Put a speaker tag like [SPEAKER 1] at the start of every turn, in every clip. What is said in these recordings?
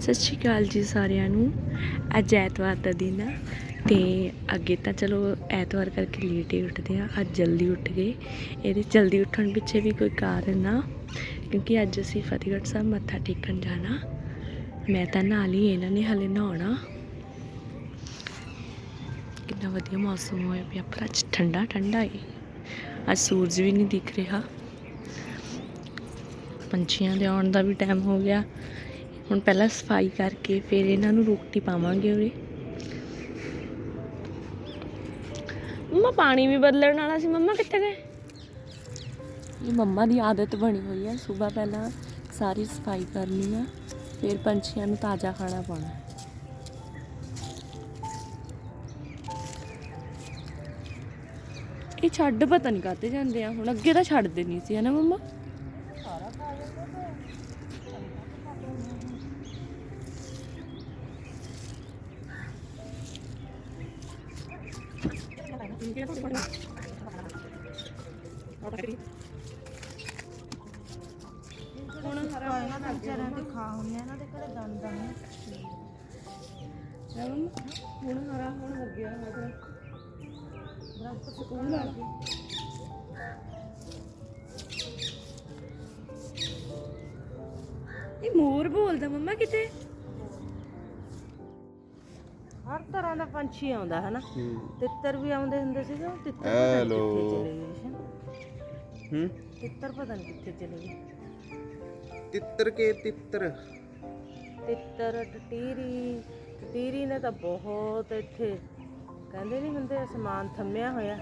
[SPEAKER 1] ਸਤਿ ਸ਼੍ਰੀ ਅਕਾਲ ਜੀ ਸਾਰਿਆਂ ਨੂੰ। ਅੱਜ ਐਤਵਾਰ ਦਾ ਦਿਨ ਆ ਤੇ ਅੱਗੇ ਤਾਂ ਚਲੋ ਐਤਵਾਰ ਕਰਕੇ ਲੇਟ ਹੀ ਉੱਠਦੇ ਆ, ਅੱਜ ਜਲਦੀ ਉੱਠ ਗਏ। ਇਹਦੇ ਜਲਦੀ ਉੱਠਣ ਪਿੱਛੇ ਵੀ ਕੋਈ ਕਾਰਨ ਆ, ਕਿਉਂਕਿ ਅੱਜ ਅਸੀਂ ਫਤਿਹਗੜ੍ਹ ਸਾਹਿਬ ਮੱਥਾ ਟੇਕਣ ਜਾਣਾ। ਮੈਂ ਤਾਂ ਨਾਲ ਹੀ ਇਹਨਾਂ ਨੇ ਹਲੇ ਨਹਾਉਣਾ। ਕਿੰਨਾ ਵਧੀਆ ਮੌਸਮ ਹੋਇਆ ਪਿਆ, ਪਰ ਅੱਜ ਠੰਡਾ ਠੰਡਾ ਹੈ ਅੱਜ ਸੂਰਜ ਵੀ ਨਹੀਂ ਦਿਖ ਰਿਹਾ। ਪੰਛੀਆਂ ਦੇ ਆਉਣ ਦਾ ਵੀ ਟਾਈਮ ਹੋ ਗਿਆ। ਹੁਣ ਪਹਿਲਾਂ ਸਫ਼ਾਈ ਕਰਕੇ ਫਿਰ ਇਹਨਾਂ ਨੂੰ ਰੋਟੀ ਪਾਵਾਂਗੇ ਉਰੇ। ਮੰਮਾ ਪਾਣੀ ਵੀ ਬਦਲਣ ਵਾਲਾ ਸੀ। ਮੰਮਾ ਕਿੱਥੇ ਗਏ? ਇਹ ਮੰਮਾ ਦੀ ਆਦਤ ਬਣੀ ਹੋਈ ਹੈ ਸਵੇਰ ਪਹਿਲਾਂ ਸਾਰੀ ਸਫ਼ਾਈ ਕਰਨੀ ਆ ਫਿਰ ਪੰਛੀਆਂ ਨੂੰ ਤਾਜ਼ਾ ਖਾਣਾ ਪਾਉਣਾ। ਇਹ ਛੱਡ ਪਤਾ ਨਹੀਂ ਕਾਤੇ ਜਾਂਦੇ ਆ। ਹੁਣ ਅੱਗੇ ਤਾਂ ਛੱਡਦੇ ਨਹੀਂ ਸੀ ਹਨਾ ਮੰਮਾ? ਇਹ ਮੋਰ ਬੋਲਦਾ ਮੰਮਾ ਕਿਤੇ?
[SPEAKER 2] ਹਰ ਤਰ੍ਹਾਂ ਦਾ ਪੰਛੀ ਆਉਂਦਾ ਹੈ। ਨਾ ਤਿੱਤਰ ਵੀ ਆਉਂਦੇ ਹੁੰਦੇ ਸੀਗੇ ਉਹ ਤਿੱਤਰ ਪਤਾ ਨੀ। ਕਿੱਥੇ ਚਲੇ ਗਏ
[SPEAKER 3] ਹੂੰ?
[SPEAKER 2] ਤਿੱਤਰ ਪਤਾ ਨਹੀਂ ਕਿੱਥੇ ਚਲੇ ਗਏ।
[SPEAKER 3] ਤਿੱਤਰ ਕੇ ਤਿੱਤਰ।
[SPEAKER 2] ਤਿੱਤਰ ਟਟੀਰੀ। ਟਟੀਰੀ ਨੇ ਤਾਂ ਬਹੁਤ ਇੱਥੇ ਕਹਿੰਦੇ ਨਹੀਂ ਹੁੰਦੇ ਅਸਮਾਨ ਥੰਮਿਆ ਹੋਇਆ।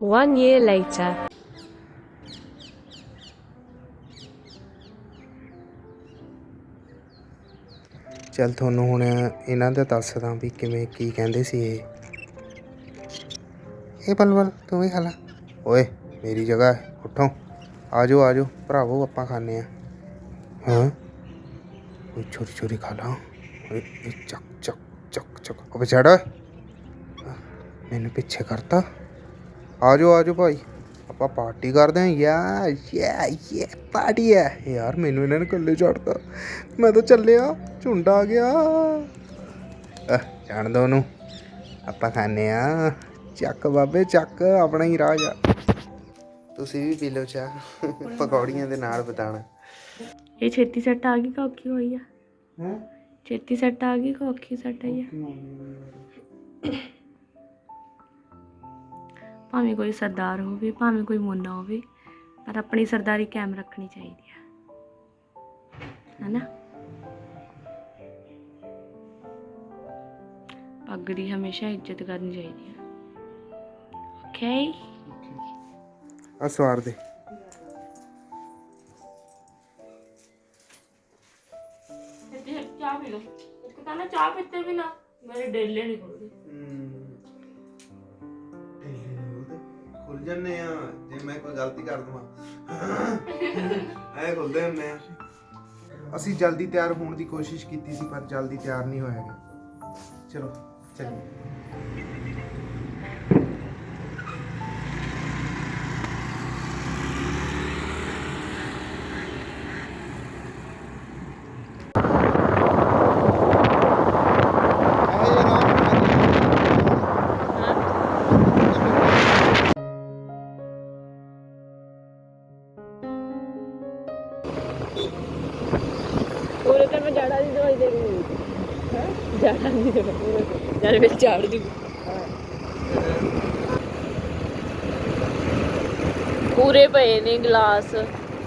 [SPEAKER 1] One year later.
[SPEAKER 3] ਚੱਲ ਤੁਹਾਨੂੰ ਹੁਣ ਇਹਨਾਂ ਦਾ ਦੱਸਦਾ ਵੀ ਕਿਵੇਂ ਕੀ ਕਹਿੰਦੇ ਸੀ ਇਹ। ਇਹ ਬਲਬਲ ਤੂੰ ਵੀ ਖਾ ਲਾ। ਓਏ ਮੇਰੀ ਜਗ੍ਹਾ ਹੈ ਉੱਠੋ। ਆਜੋ ਆਜੋ ਭਰਾਵੋ ਆਪਾਂ ਖਾਣੇ ਆ। ਹਾਂ? ਕੋਈ ਛੋਟੀ ਛੋਟੀ ਖਾ ਲਾ। ਓਏ ਇਹ ਚੱਕ। ਚੱਕ ਓਏ ਆਹ, ਮੈਨੂੰ ਪਿੱਛੇ ਕਰਤਾ। ਆਜੋ ਆਜੋ ਭਾਈ। ਆਪਾਂ ਪਾਰਟੀ ਕਰਦੇ ਹਾਂ। ਯਾ ਯਾ ਯਾ ਪਾਰਟੀ ਹੈ। ਯਾਰ ਮੈਨੂੰ ਇਹਨਾਂ ਨੇ ਇਕੱਲੇ ਛੱਡਤਾ। ਮੈਂ ਤਾਂ ਚੱਲਿਆ। ਝੁੰਡ ਆ ਗਿਆ। ਜਾਣ ਦੋ ਉਹਨੂੰ। ਆਪਾਂ ਖਾਣੇ ਆ ਚੱਕ ਬਾਬੇ ਚੱਕ। ਆਪਣਾ ਹੀ ਰਾਜ ਆ ਤੁਸੀਂ ਵੀ ਪੀ ਲਓ ਚਾਹ। ਪਕੌੜੀਆਂ ਦੇ ਨਾਲ ਬਤਾਣਾ
[SPEAKER 1] ਇਹ ਛੇਤੀ ਸੱਟ ਆ ਗਈ ਕਿ ਔਖੀ ਹੋਈ ਆ।
[SPEAKER 3] ਹੈ?
[SPEAKER 1] ਛੇਤੀ ਸੱਟ ਆ ਗਈ ਕਿ ਔਖੀ ਸੱਟ ਆਈ ਆ? ਭਾਵੇਂ ਕੋਈ ਸਰਦਾਰ ਹੋਵੇ ਭਾਵੇਂ ਕੋਈ ਮੁੰਨਾ ਹੋਵੇ ਪਰ ਆਪਣੀ ਸਰਦਾਰੀ ਕਾਇਮ ਰੱਖਣੀ ਚਾਹੀਦੀ ਆ। ਹੈਨਾ? ਪੱਗ ਦੀ ਹਮੇਸ਼ਾ ਇੱਜ਼ਤ ਕਰਨੀ ਚਾਹੀਦੀ ਆ। ਓਕੇ
[SPEAKER 3] ਆ ਸਵਾਰ ਦੇ।
[SPEAKER 1] ਚਾਹ ਪੀ ਲਓ ਇੱਕ ਤਾਂ ਨਾ ਚਾਹ ਪੀਤੇ ਵੀ ਨਾ ਮੇਰੇ
[SPEAKER 3] ਖੁੱਲ ਜੰਨੇ ਆ। ਜੇ ਮੈਂ ਕੋਈ ਗਲਤੀ ਕਰ ਦਵਾਂ। ਐ ਖੁੱਲਦੇ ਹੁੰਨੇ ਆ। ਅਸੀਂ ਜਲਦੀ ਤਿਆਰ ਹੋਣ ਦੀ ਕੋਸ਼ਿਸ਼ ਕੀਤੀ ਸੀ, ਪਰ ਜਲਦੀ ਤਿਆਰ ਨਹੀਂ ਹੋਇਆ ਗਾ। ਚਲੋ, ਚੱਲੀਏ।
[SPEAKER 1] ਜਦ ਵਿੱਚ ਝਾੜ ਦੀ ਪੂਰੇ ਪਏ ਨੇ ਗਲਾਸ।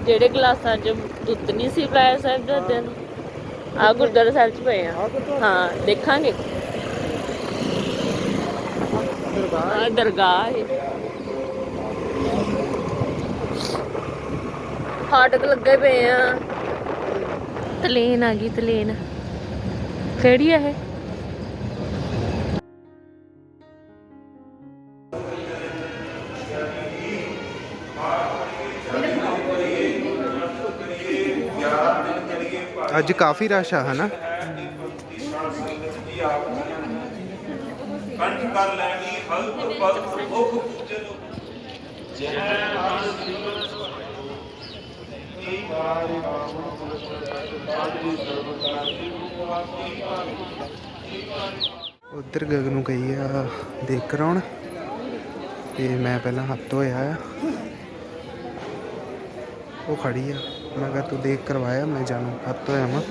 [SPEAKER 1] ਜਿਹੜੇ ਗਲਾਸਾਂ 'ਚ ਦੁੱਧ ਨਹੀਂ ਸੀ ਪਾਇਆ ਸਾਹਿਬ ਦੇ ਨੂੰ ਆ ਗੁਰਦੁਆਰਾ ਸਾਹਿਬ 'ਚ ਪਏ ਆ। ਹਾਂ, ਦੇਖਾਂਗੇ। ਆ ਦਰਗਾਹ ਹੈ ਫਾਟਕ ਲੱਗੇ ਪਏ ਆ। ਤਲੇਨ ਆ ਗਈ, ਤਲੇਨ। ਕਿਹੜੀ ਆ ਇਹ?
[SPEAKER 3] ਅੱਜ ਕਾਫੀ ਰਸ਼ ਆ, ਹਨਾ?
[SPEAKER 4] ਕੰਠ ਕਰ ਲੈਣੀ ਹਲਕ ਪਲਕ ਮੁਖ ਚਲੋ
[SPEAKER 3] ਉਧਰ ਗਗਨ ਗਈ ਆ ਦੇਖ ਕਰਾਉਣ, ਤੇ ਮੈਂ ਪਹਿਲਾਂ ਹੱਥ ਧੋਇਆ ਆ। ਉਹ ਖੜੀ ਆ। ਮੈਂ ਕਿਹਾ ਤੂੰ ਦੇਖ ਕਰਵਾਇਆ, ਮੈਂ ਜਾਣੂ ਹੱਥ ਧੋਇਆ ਮੈਂ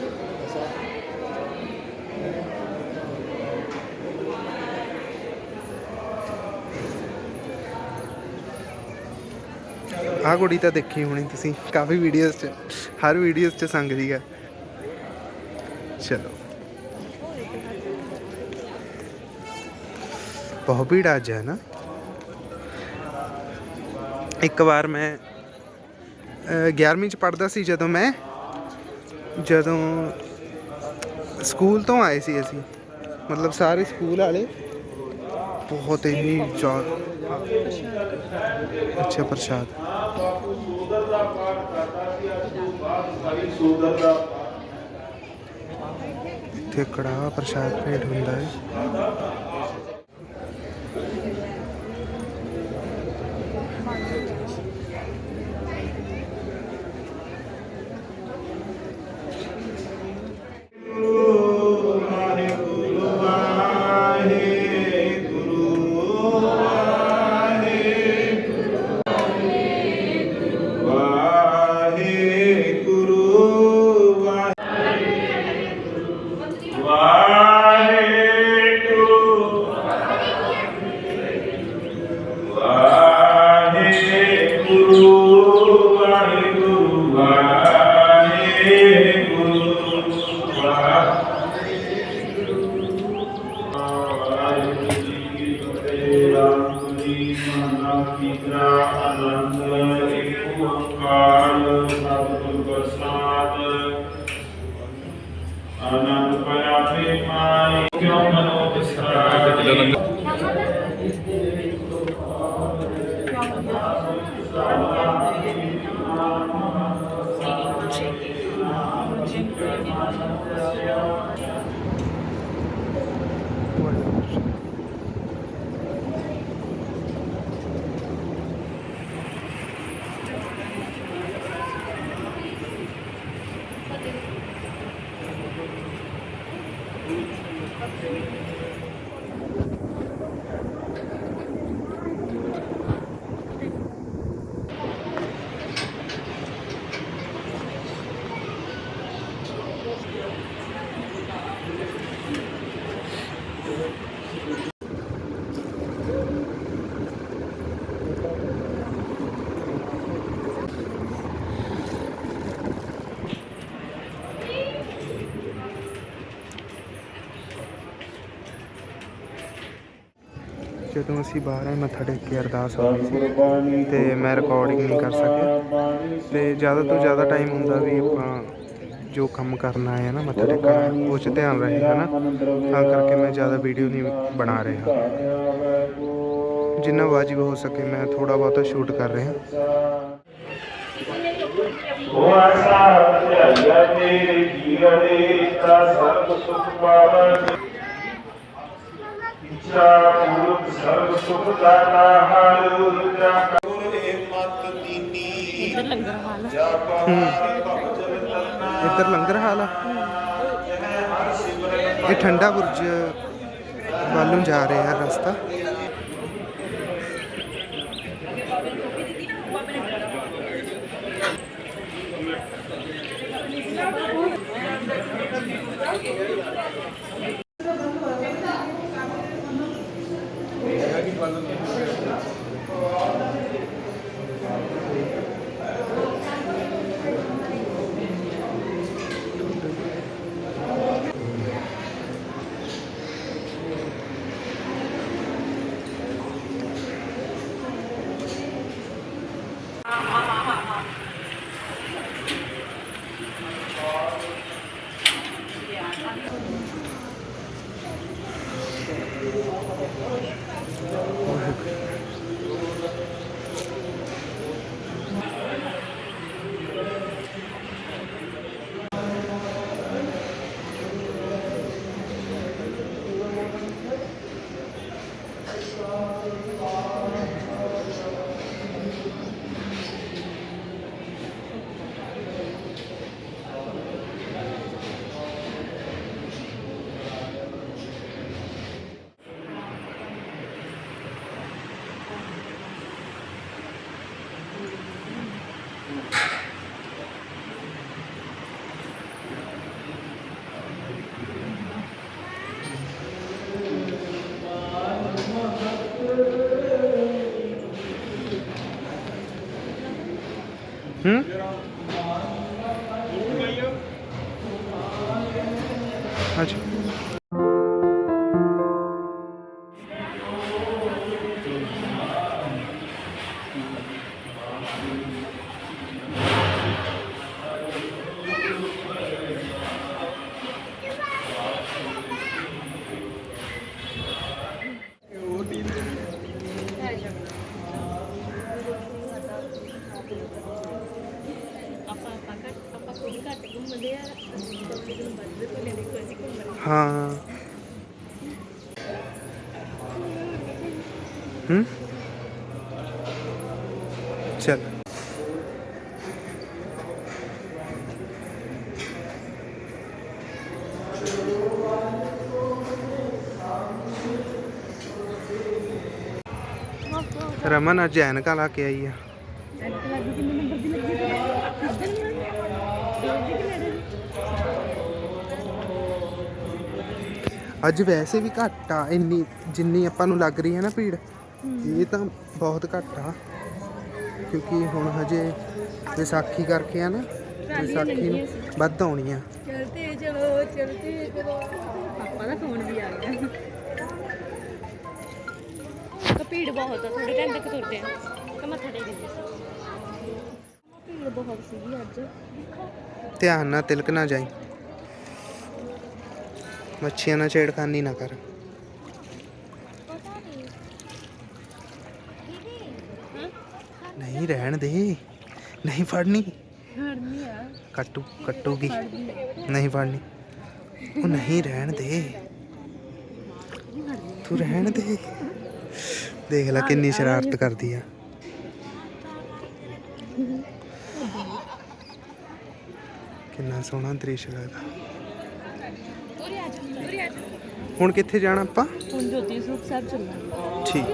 [SPEAKER 3] ਆਹ ਕੁੜੀ ਤਾਂ ਦੇਖੀ ਹੋਣੀ ਤੁਸੀਂ, ਕਾਫੀ ਵੀਡੀਓਜ਼ 'ਚ, ਹਰ ਵੀਡੀਓਜ਼ 'ਚ ਸੰਗਦੀ ਹੈ ਚਲੋ। ਬਹੁਤ ਭੀੜ ਅੱਜ ਹੈ ਨਾ। ਇੱਕ ਵਾਰ ਮੈਂ 11ਵੀਂ ਚ ਪੜਦਾ ਸੀ ਜਦੋਂ ਮੈਂ, ਜਦੋਂ ਸਕੂਲ ਤੋਂ ਆਏ ਸੀ ਅਸੀਂ। ਮਤਲਬ ਸਾਰੇ ਸਕੂਲ ਵਾਲੇ ਬਹੁਤ ਇੰਨੀ ਜ਼ਿਆਦਾ ਅੱਛਾ ਪ੍ਰਸ਼ਾਦ। ਇੱਥੇ ਕੜਾਹ ਪ੍ਰਸ਼ਾਦ ਭੇਟ ਹੁੰਦਾ ਹੈ।
[SPEAKER 5] क्यों मनोविस्तार
[SPEAKER 3] ਜਦੋਂ ਅਸੀਂ ਬਾਹਰ ਆਏ, ਮੱਥਾ ਟੇਕ ਕੇ ਅਰਦਾਸ ਹੋ ਗਈ ਸੀ ਤੇ ਮੈਂ ਰਿਕਾਰਡਿੰਗ ਨਹੀਂ ਕਰ ਸਕਿਆ। ਤੇ ਜ਼ਿਆਦਾ ਤੋਂ ਜ਼ਿਆਦਾ ਟਾਈਮ ਹੁੰਦਾ ਵੀ ਆਪਾਂ ਜੋ ਕੰਮ ਕਰਨਾ ਹੈ ਨਾ ਮੱਥਾ ਟੇਕਣਾ, ਉਹ 'ਚ ਧਿਆਨ ਰਹੇਗਾ ਨਾ। ਤਾਂ ਕਰਕੇ ਮੈਂ ਜ਼ਿਆਦਾ ਵੀਡੀਓ ਨਹੀਂ ਬਣਾ ਰਿਹਾ। ਜਿੰਨਾ ਵਾਜਿਬ ਹੋ ਸਕੇ ਮੈਂ ਥੋੜਾ ਬਹੁਤਾ ਸ਼ੂਟ ਕਰ ਰਿਹਾ।
[SPEAKER 5] ਉਹ ਆਸਾ ਧਿਆਇਆ ਤੇਰੇ ਜੀਵਨੇ ਤਾ ਸਰਬ ਸੁਖ ਪਾਵਨ। ਉੱਚਾ
[SPEAKER 6] ਇੱਧਰ ਲੰਗਰ ਹਾਲ
[SPEAKER 3] ਆ। ਇਹ ਠੰਡਾ ਬੁਰਜ ਵੱਲੋਂ ਜਾ ਰਿਹਾ ਹੈ
[SPEAKER 7] ਰਸਤਾ।
[SPEAKER 3] 관련된 ਅੱਛਾ ਰਮਨ ਅੱਜ ਐਨਕਾਂ ਲਾ ਕੇ ਆਈ ਆ। ਅੱਜ ਵੈਸੇ ਵੀ ਘੱਟ ਆ ਇੰਨੀ ਜਿੰਨੀ ਆਪਾਂ ਨੂੰ ਲੱਗ ਰਹੀ ਹੈ ਨਾ ਭੀੜ ਇਹ ਤਾਂ ਬਹੁਤ ਘੱਟ। ਆ ਕਿਉਂਕਿ ਹੁਣ ਹਜੇ ਵਿਸਾਖੀ ਕਰਕੇ ਆ ਨਾ ਵਿਸਾਖੀ ਨੂੰ ਵੱਧ ਆਉਣੀ ਆ
[SPEAKER 7] ਚਲਤੇ ਚਲੋ ਚਲਤੇ। ਚਲੋ ਪਾਪਾ ਦਾ ਫੋਨ ਵੀ ਆ ਗਿਆ। ਭੀੜ ਬਹੁਤ ਆ ਥੋੜੇ ਟਾਈਮ ਤੱਕ ਤੁਰਦੇ ਆ। ਤਾਂ ਮੱਥਾ ਟੇਕ ਦਿੰਦੇ ਭੀੜ ਬਹੁਤ ਸੀਗੀ ਅੱਜ।
[SPEAKER 3] ਧਿਆਨ ਨਾਲ ਤਿਲਕ ਨਾ ਜਾਈ। ਮੱਛੀਆਂ ਨਾਲ ਛੇੜਖਾਨੀ ਨਾ ਕਰ। ਨਹੀਂ ਰਹਿਣ ਦੇ। ਨਹੀਂ ਫੜਨੀ।
[SPEAKER 7] ਹੜਨੀ ਆ।
[SPEAKER 3] ਕੱਟੂ ਕੱਟੂਗੀ। ਨਹੀਂ ਫੜਨੀ। ਉਹ ਨਹੀਂ ਰਹਿਣ ਦੇ। ਤੂੰ ਰਹਿਣ ਦੇ। ਦੇਖ ਲੈ ਕਿੰਨੀ ਸ਼ਰਾਰਤ ਕਰਦੀ ਆ। ਕਿੰਨਾ ਸੋਹਣਾ ਦ੍ਰਿਸ਼ ਲੱਗਦਾ ਹੁਣ ਕਿੱਥੇ ਜਾਣਾ ਆਪਾਂ?
[SPEAKER 7] ਹੁਣ ਜੋਤੀ ਸਰੂਪ ਸਾਹਿਬ ਚੱਲਣਾ।
[SPEAKER 3] ਠੀਕ।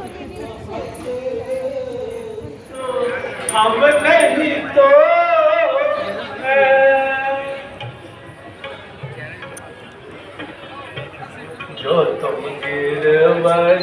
[SPEAKER 4] ਹਮ
[SPEAKER 7] ਨਹੀਂ ਤੋ ਜੋ ਤੁਮ ਗਿਰ ਮਰ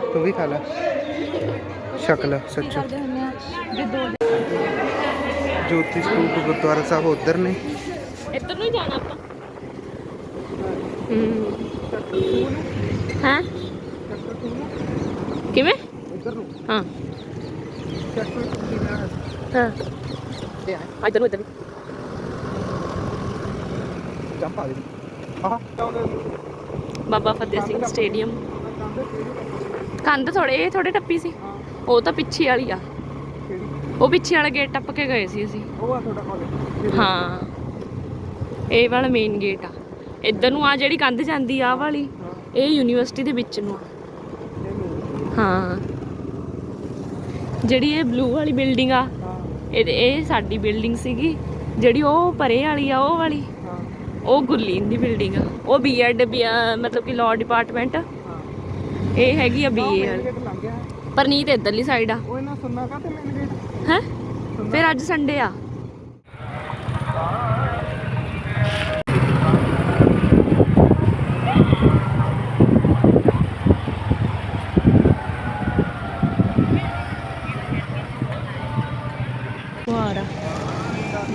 [SPEAKER 3] ਸਟੂਡੈਂਟ ਕੜਾ ਪ੍ਰਸ਼ਾਦ ਤੁਸੀਂ ਵੀ ਛਕੋ ਲੈ ਤੂੰ ਵੀ ਖਾ ਲੈ ਛਕ ਲੈ ਸੱਚੋ
[SPEAKER 7] ਕਰਦੇ ਹੁੰਦੇ ਆ ਜੇ ਦੋ
[SPEAKER 3] ਜੋਤੀ ਸਰੂਪ ਗੁਰਦੁਆਰਾ ਸਾਹਿਬ ਉਧਰ ਨੇ
[SPEAKER 7] ਇੱਧਰ ਨੂੰ ਹੀ ਜਾਣਾ ਕੰਧ ਥੋੜੇ ਇਹ ਥੋੜੇ ਟੱਪੀ ਸੀ। ਉਹ ਤਾਂ ਪਿੱਛੇ ਵਾਲੀ ਆ। ਉਹ ਪਿੱਛੇ ਵਾਲਾ ਗੇਟ ਟੱਪ ਕੇ ਗਏ ਸੀ ਅਸੀਂ।
[SPEAKER 3] ਉਹ ਆ ਤੁਹਾਡਾ ਕਾਲਜ
[SPEAKER 7] ਹਾਂ। ਇਹ ਵਾਲਾ ਮੇਨ ਗੇਟ ਆ। ਇੱਧਰ ਨੂੰ ਆ ਜਿਹੜੀ ਕੰਧ ਜਾਂਦੀ ਆ ਵਾਲੀ ਇਹ ਯੂਨੀਵਰਸਿਟੀ ਦੇ ਵਿੱਚ ਨੂੰ ਆ। ਹਾਂ। ਜਿਹੜੀ ਇਹ ਬਲੂ ਵਾਲੀ ਬਿਲਡਿੰਗ ਆ ਇਹ ਇਹ ਸਾਡੀ ਬਿਲਡਿੰਗ ਸੀਗੀ। ਜਿਹੜੀ ਉਹ ਪਰੇ ਵਾਲੀ ਆ ਉਹ ਵਾਲੀ। ਉਹ ਗੁਰਲੀਨ ਦੀ ਬਿਲਡਿੰਗ ਆ। ਉਹ ਬੀਐਡ ਮਤਲਬ ਕਿ ਲਾਅ ਡਿਪਾਰਟਮੈਂਟ ਇਹ ਹੈਗੀ ਆ ਬੀਏ ਵਾਲੀ ਪਰਨੀਤ ਇੱਧਰਲੀ ਸਾਈਡ ਆ।
[SPEAKER 3] ਉਹ ਇਹਨਾਂ ਸੁਣਨਾ ਕਾ ਤੇ ਮੈਨ ਗੇਟ
[SPEAKER 7] ਹੈ ਫਿਰ ਅੱਜ ਸੰਡੇ ਆ।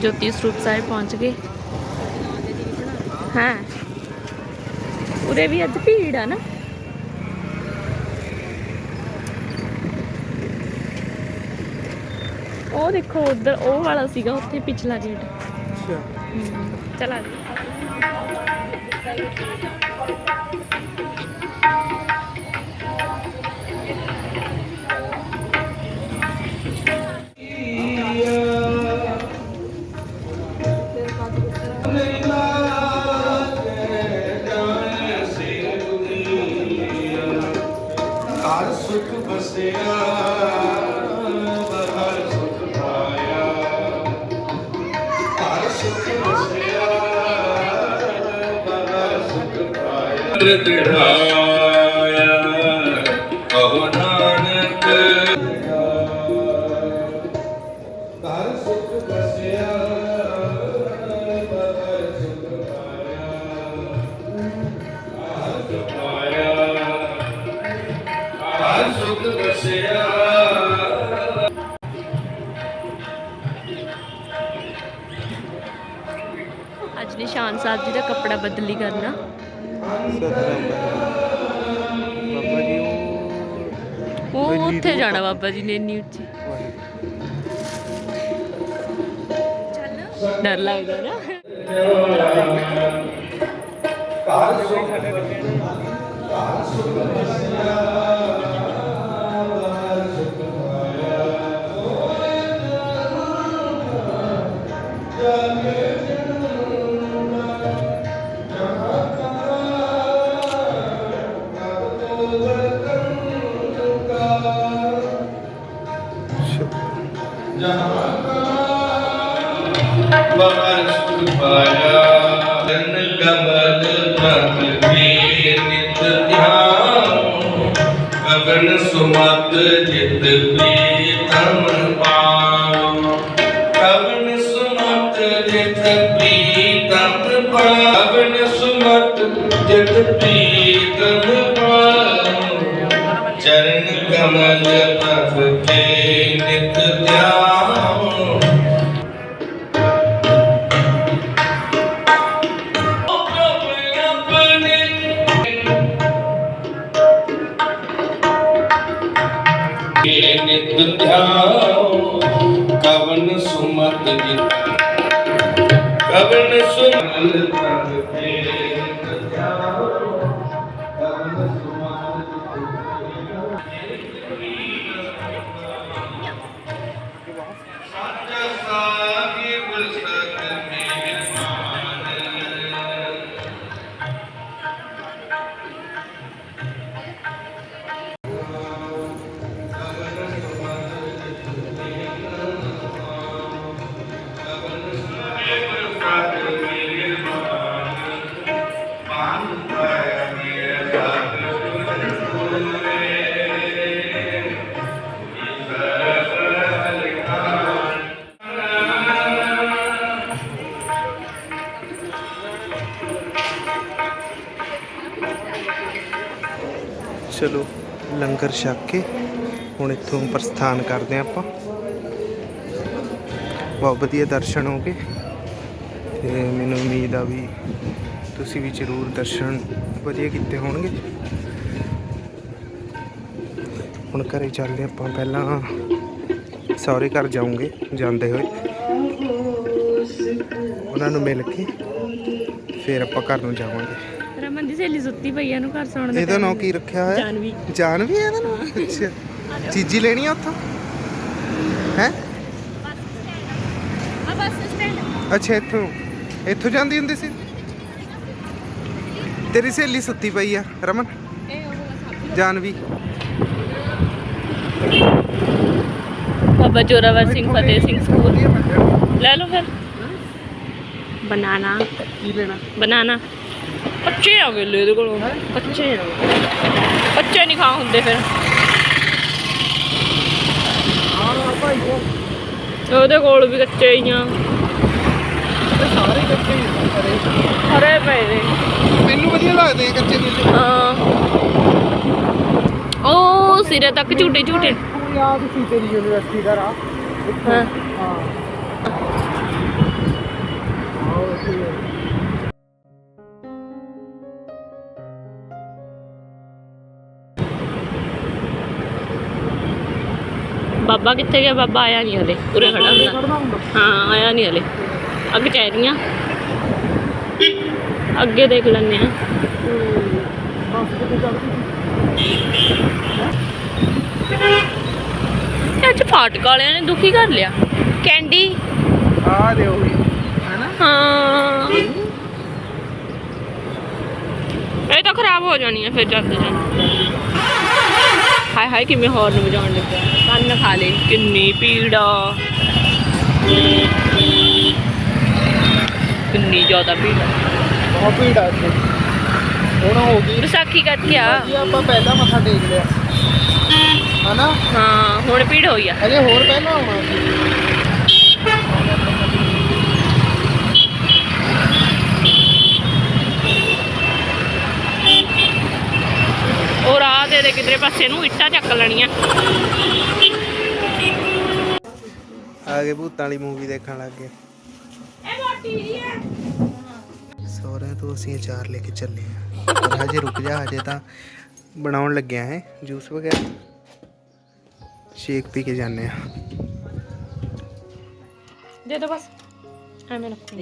[SPEAKER 7] ਜੋਤੀ ਸਰੂਪ ਸਾਹਿਬ ਪਹੁੰਚ ਗਏ। ਹਾਂ? ਉਰੇ ਵੀ ਅੱਜ ਭੀੜ ਆ ਨਾ। ਉਹ ਦੇਖੋ ਉਧਰ ਉਹ ਵਾਲਾ ਸੀਗਾ ਉੱਥੇ ਪਿਛਲਾ ਗੇਟ
[SPEAKER 3] ਅੱਛਾ।
[SPEAKER 7] ਚਲਾ
[SPEAKER 4] ਹਰ ਦ੍ਰਿੜਾਇਆ ਕਹੋ ਨਾਨਕ ਘਰ ਸੁਖ ਬਸਿਆ ਘਰ ਸੁਖ ਪਾਇਆ ਘਰ ਸੁਖ ਬਸਿਆ
[SPEAKER 1] ਅੱਜ ਨਿਸ਼ਾਨ ਸਾਹਿਬ ਜੀ ਦਾ ਕੱਪੜਾ ਬਦਲੀ ਕਰਨਾ।
[SPEAKER 3] ਉਹ
[SPEAKER 1] ਉਹ ਉੱਥੇ ਜਾਣਾ ਬਾਬਾ ਜੀ ਨੇ ਇੰਨੀ ਉੱਚੀ ਡਰ ਲੱਗਦਾ ਨਾ
[SPEAKER 4] ਵਰ ਸੁਖ ਪਾਇਆ ਜਨ ਗਗਨ ਸੁਮਤ ਜਿਤ ਪ੍ਰੀਤਮ ਪਾਉ। ਗਗਨ ਸੁਮਤ ਜਿਤ ਪ੍ਰੀਤਮ ਪਾਉ। ਗਗਨ ਸੁਮਤ ਜਿਤ ਪ੍ਰੀਤਮ ਸੁਮਤ
[SPEAKER 3] ਚਲੋ ਲੰਗਰ ਛਕ ਕੇ ਹੁਣ ਇੱਥੋਂ ਪ੍ਰਸਥਾਨ ਕਰਦੇ ਹਾਂ ਆਪਾਂ। ਬਹੁਤ ਵਧੀਆ ਦਰਸ਼ਨ ਹੋ ਗਏ ਤੇ ਮੈਨੂੰ ਉਮੀਦ ਆ ਵੀ ਤੁਸੀਂ ਵੀ ਜ਼ਰੂਰ ਦਰਸ਼ਨ ਵਧੀਆ ਕੀਤੇ ਹੋਣਗੇ। ਹੁਣ ਘਰੇ ਚੱਲਦੇ ਆਪਾਂ। ਪਹਿਲਾਂ ਸਹੁਰੇ ਘਰ ਜਾਉਂਗੇ ਜਾਂਦੇ ਹੋਏ। ਉਹਨਾਂ ਨੂੰ ਮਿਲ ਕੇ ਫਿਰ ਆਪਾਂ ਘਰ ਨੂੰ ਜਾਵਾਂਗੇ।
[SPEAKER 1] ਸਹੇਲੀ ਸੁੱਤੀ ਪਈ ਆ ਨੂੰ ਘਰ ਸੌਣ ਦਾ
[SPEAKER 3] ਇਹਦਾ ਨਾਂ ਕੀ ਰੱਖਿਆ ਹੋਇਆ?
[SPEAKER 1] ਜਾਨਵੀ।
[SPEAKER 3] ਜਾਨਵੀ ਹੈ ਇਹਦਾ ਨਾਂ? ਅੱਛਾ। ਚੀਜੀ ਲੈਣੀ ਆ ਉੱਥੋਂ? ਹੈ?
[SPEAKER 1] ਆ ਬੱਸ ਸਟੈਂਡ
[SPEAKER 3] ਅੱਛਾ ਇੱਥੋਂ। ਇੱਥੋਂ ਜਾਂਦੀ ਹੁੰਦੀ ਸੀ? ਤੇਰੀ ਸਹੇਲੀ ਸੁੱਤੀ ਪਈ ਆ ਰਮਨ? ਜਾਨਵੀ।
[SPEAKER 1] ਬਾਬਾ ਜੋਰਾਵਰ ਸਿੰਘ ਫਤਿਹ ਸਿੰਘ ਸਕੂਲ। ਲੈ ਲਓ ਫਿਰ। ਬਨਾਨਾ।
[SPEAKER 3] ਕੀ ਲੈਣਾ?
[SPEAKER 1] ਬਨਾਨਾ। ਕੱਚੇ ਆ ਗਏ ਇਹਦੇ ਕੋਲੋਂ ਕੱਚੇ ਆ। ਕੱਚੇ ਨਹੀਂ ਖਾ ਹੁੰਦੇ ਫਿਰ। ਉਹਦੇ ਕੋਲ ਵੀ ਕੱਚੇ ਹੀ ਆ।
[SPEAKER 3] ਸਾਰੇ ਕੱਚੇ
[SPEAKER 1] ਹਰੇ ਪਏ ਨੇ।
[SPEAKER 3] ਮੈਨੂੰ ਵਧੀਆ ਲੱਗਦੇ ਆ ਕੱਚੇ ਦੁੱਧ
[SPEAKER 1] ਹਾਂ। ਉਹ ਸਿਰੇ ਤੱਕ ਝੂਟੇ ਝੂਟੇ।
[SPEAKER 3] ਯਾਦ ਸੀ ਤੇਰੀ ਯੂਨੀਵਰਸਿਟੀ ਦਾ ਰਾ
[SPEAKER 1] ਹਾਂ। ਬਾਬਾ ਕਿੱਥੇ ਗਿਆ? ਬਾਬਾ ਆਇਆ ਨਹੀਂ ਹਲੇ। ਉਰੇ ਖੜਾ ਹੁੰਦਾ। ਹਾਂ ਆਇਆ ਨਹੀਂ ਹਲੇ। ਅੱਗੇ ਕਹਿ ਰਹੀਆਂ। ਅੱਗੇ ਦੇਖ ਲੈਂਦੇ ਆ ਇਹ ਅੱਜ ਫਾਟਕ ਵਾਲਿਆਂ ਨੇ ਦੁਖੀ ਕਰ ਲਿਆ। ਕੈਂਡੀ।
[SPEAKER 3] ਆ ਦੇ ਉਹ ਹੈਨਾ?
[SPEAKER 1] ਹਾਂ। ਇਹ ਤਾਂ ਖਰਾਬ ਹੋ ਜਾਣੀ ਹੈ ਫਿਰ ਜਾਂਦੇ ਜਾਂਦੇ ਹਾਏ ਹਾਏ ਕਿਵੇਂ ਹੌਰਨ ਵਜਾਉਣ ਲੱਗਾ ਕੰਨ ਖਾ ਲੇ। ਕਿੰਨੀ ਪੀੜਾ ਕਿੰਨੀ ਜ਼ਿਆਦਾ ਭੀੜ ਆ।
[SPEAKER 3] ਬਹੁਤ ਭੀੜ ਆ ਇੱਥੇ। ਹੁਣ ਹੋ ਗਈ।
[SPEAKER 1] ਵਿਸਾਖੀ ਕਰਕੇ ਆ।
[SPEAKER 3] ਜੀ ਆਪਾਂ ਪਹਿਲਾਂ ਮੱਥਾ ਟੇਕ ਲਿਆ। ਹਨਾ?
[SPEAKER 1] ਹਾਂ ਹੁਣ ਭੀੜ ਹੋਈ ਆ।
[SPEAKER 3] ਅਜੇ ਹੋਰ ਪਹਿਲਾਂ ਆਉਣਾ ਸੀ।
[SPEAKER 1] ਉਹ ਰਾਹ ਦੇ ਦੇ ਕਿਧਰੇ ਪਾਸੇ ਨੂੰ ਇੱਟਾਂ ਚੱਕ ਲੈਣੀਆਂ।
[SPEAKER 3] ਆ ਗਏ ਭੂਤਾਂ ਵਾਲੀ ਮੂਵੀ ਦੇਖਣ ਲੱਗ ਗਏ। ਸੋਹਰਿਆਂ ਤੋਂ ਅਸੀਂ ਅਚਾਰ ਲੈ ਕੇ ਚੱਲੇ ਆ ਹਜੇ ਰੁਕ ਜਾ ਹਜੇ ਤਾਂ ਬਣਾਉਣ ਲੱਗਿਆ ਹੈ ਜੂਸ ਵਗੈਰਾ। ਸ਼ੇਕ ਪੀ ਕੇ ਜਾਂਦੇ ਆ
[SPEAKER 1] ਦੇ ਦੋ ਬਸ। ਐਵੇਂ ਰੱਖੋ।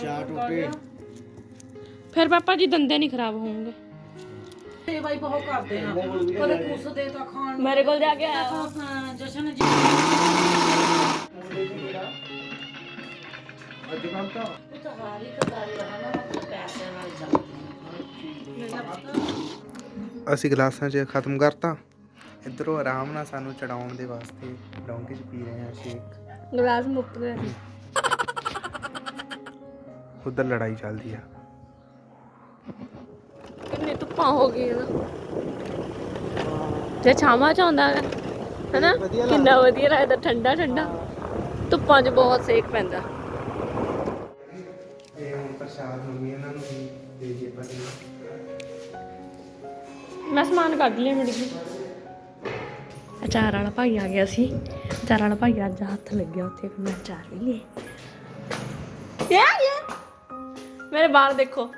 [SPEAKER 3] ਚਾਰ ਟੁੱਟੇ
[SPEAKER 1] ਫਿਰ ਪਾਪਾ ਜੀ ਦੰਦੇ ਨਹੀਂ ਖਰਾਬ ਹੋਣਗੇ।
[SPEAKER 8] ਤੇ ਬਾਈ ਬਹੁਤ ਕਰਦੇ ਆ। ਕਦੇ ਕੁਛ ਦੇ ਤਾਂ ਖਾਣ
[SPEAKER 1] ਮੇਰੇ ਕੋਲ ਜਾ ਕੇ ਆਇਆ।
[SPEAKER 8] ਨੂੰ ਜਸ਼ਨ ਜੀ
[SPEAKER 3] ਅੱਜ ਕੱਲ ਤਾਂ ਅਸੀਂ ਗਲਾਸਾਂ 'ਚ ਖਤਮ ਕਰਤਾ। ਇਧਰੋਂ ਆਰਾਮ ਨਾਲ ਸਾਨੂੰ ਚੜਾਉਣ ਦੇ ਵਾਸਤੇ ਡੋਂਕੇ 'ਚ ਪੀ ਰਹੇ ਆ ਸ਼ੇਕ।
[SPEAKER 1] ਗਲਾਸ ਮੁੱਕ ਗਏ
[SPEAKER 3] ਉਧਰ ਲੜਾਈ ਚੱਲਦੀ ਆ।
[SPEAKER 1] ਧੁੱਪਾਂ ਹੋ ਗਈਆਂ ਨਾ। ਜੇ ਛਾਵਾਂ ਚ ਆਉਂਦਾ ਹੈ ਹੈਨਾ? ਕਿੰਨਾ ਵਧੀਆ ਲੱਗਦਾ ਠੰਡਾ ਠੰਡਾ। ਧੁੱਪਾਂ 'ਚ ਬਹੁਤ ਸੇਕ ਪੈਂਦਾ।
[SPEAKER 3] ਇਹ ਹੁਣ ਪ੍ਰਸ਼ਾਦ ਮੰਮੀ ਇਹਨਾਂ ਨੂੰ ਵੀ ਦੇ ਦੇ ਪਰ
[SPEAKER 1] ਮੈਂ ਸਮਾਨ ਕੱਢ ਲਿਆ ਮਿਲ ਗਈ ਅਚਾਰ ਵਾਲਾ ਭਾਈ ਆ ਗਿਆ ਸੀ। ਅਚਾਰ ਵਾਲਾ ਭਾਈ ਅੱਜ ਹੱਥ ਲੱਗਿਆ ਉੱਥੇ ਫਿਰ ਮੈਂ ਅਚਾਰ ਵੀ ਲਿਆ। ਯਾ ਯਾ ਮੇਰੇ ਬਾਲ ਦੇਖੋ।